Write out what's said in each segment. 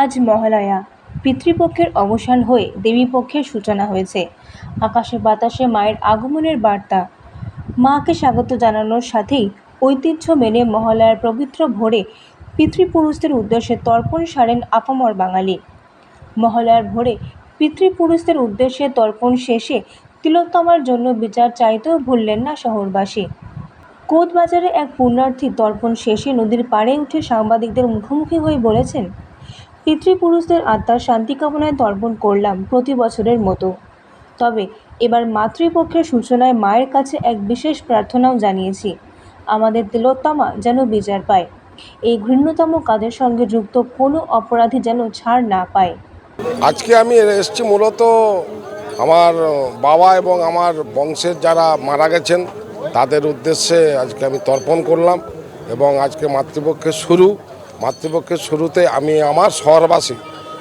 আজ মহালয়া। পিতৃপক্ষের অবসান হয়ে দেবীপক্ষের সূচনা হয়েছে। আকাশে বাতাসে মায়ের আগমনের বার্তা। মাকে স্বাগত জানানোর সাথেই ঐতিহ্য মেনে মহালয়ার পবিত্র ভোরে পিতৃপুরুষদের উদ্দেশ্যে তর্পণ সারেন আপামর বাঙালি। মহালয়ার ভোরে পিতৃপুরুষদের উদ্দেশ্যে তর্পণ শেষে তিলোত্তমার জন্য বিচার চাইতেও ভুললেন না শহরবাসী। কোতবাজারে এক পুণ্যার্থী তর্পণ শেষে নদীর পাড়ে উঠে সাংবাদিকদের মুখোমুখি হয়ে বলেছেন পিতৃপুরুষদের আত্মার শান্তি কামনায় তর্পণ করলাম প্রতি বছরের মতো। তবে এবার মাতৃপক্ষের সূচনায় মায়ের কাছে এক বিশেষ প্রার্থনাও জানিয়েছি। আমাদের তিলোত্তমা যেন বিচার পায়। এই ঘৃণ্যতম কাজের সঙ্গে যুক্ত কোনো অপরাধী যেন ছাড় না পায়। আজকে আমি এসেছি মূলত আমার বাবা এবং আমার বংশের যারা মারা গেছেন, তাদের উদ্দেশ্যে আজকে আমি তর্পণ করলাম এবং আজকে মাতৃপক্ষের শুরু। মাতৃপক্ষের শুরুতে আমি আমার শহরবাসী,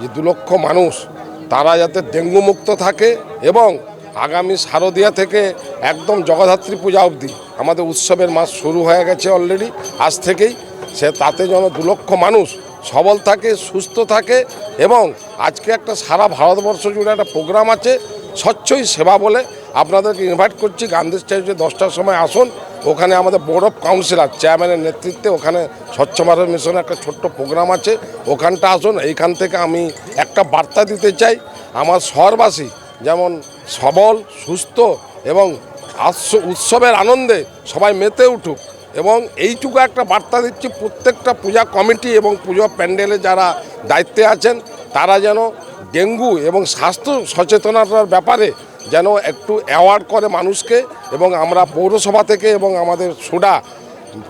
যে দু লক্ষ মানুষ, তারা যাতে ডেঙ্গু মুক্ত থাকে এবং আগামী শারদিয়া থেকে একদম জগদ্ধাত্রী পূজা অবধি আমাদের উৎসবের মাস শুরু হয়ে গেছে অলরেডি আজ থেকেই, সে তাতে যেন দু লক্ষ মানুষ সবল থাকে, সুস্থ থাকে এবং আজকে একটা সারা ভারতবর্ষ জুড়ে একটা প্রোগ্রাম আছে, স্বচ্ছই সেবা বলে আপনাদেরকে ইনভাইট করছি, গান্ধী স্ট্যাচুতে দশটার সময় আসুন। ওখানে আমাদের বোর্ড অফ কাউন্সিলর চেয়ারম্যানের নেতৃত্বে ওখানে স্বচ্ছ ভারত মিশনে একটা ছোট্ট প্রোগ্রাম আছে। ওখানটা আসুন, এইখান থেকে আমি একটা বার্তা দিতে চাই। আমার শহরবাসী যেমন সবল, সুস্থ এবং উৎসবের আনন্দে সবাই মেতে উঠুক এবং এইটুকু একটা বার্তা দিচ্ছি, প্রত্যেকটা পূজা কমিটি এবং পুজো প্যান্ডেলে যারা দায়িত্বে আছেন, তারা যেন ডেঙ্গু এবং স্বাস্থ্য সচেতনতার ব্যাপারে যেন একটু অ্যাওয়ার্ড করে মানুষকে এবং আমরা পৌরসভা থেকে এবং আমাদের সুডা,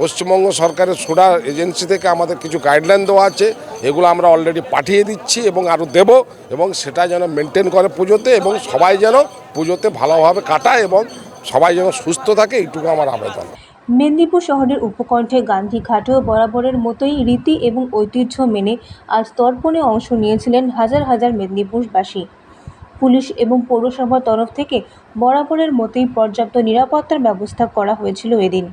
পশ্চিমবঙ্গ সরকারের সুডা এজেন্সি থেকে আমাদের কিছু গাইডলাইন দেওয়া আছে, এগুলো আমরা অলরেডি পাঠিয়ে দিচ্ছি এবং আরও দেব এবং সেটা যেন মেনটেন করে পুজোতে এবং সবাই যেন পুজোতে ভালোভাবে কাটায় এবং সবাই যেন সুস্থ থাকে, এইটুকু আমার আবেদন। মেদিনীপুর শহরের উপকণ্ঠে গান্ধী ঘাটেও বরাবরের মতোই রীতি এবং ঐতিহ্য মেনে আজ তর্পণে অংশ নিয়েছিলেন হাজার হাজার মেদিনীপুরবাসী। পুলিশ এবং পৌরসভার তরফ থেকে বরাবরের মতোই পর্যাপ্ত নিরাপত্তার ব্যবস্থা করা হয়েছিল এদিন।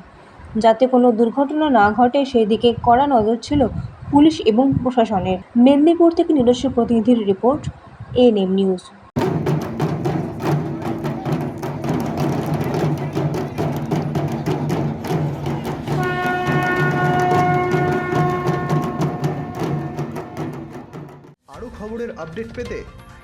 যাতে কোনো দুর্ঘটনা না ঘটে সেই দিকে কড়া নজর ছিল পুলিশ এবং প্রশাসনের। মেদিনীপুর থেকে নিজস্ব প্রতিনিধির রিপোর্ট এএনএম নিউজ। আরও খবরের আপডেট পেতে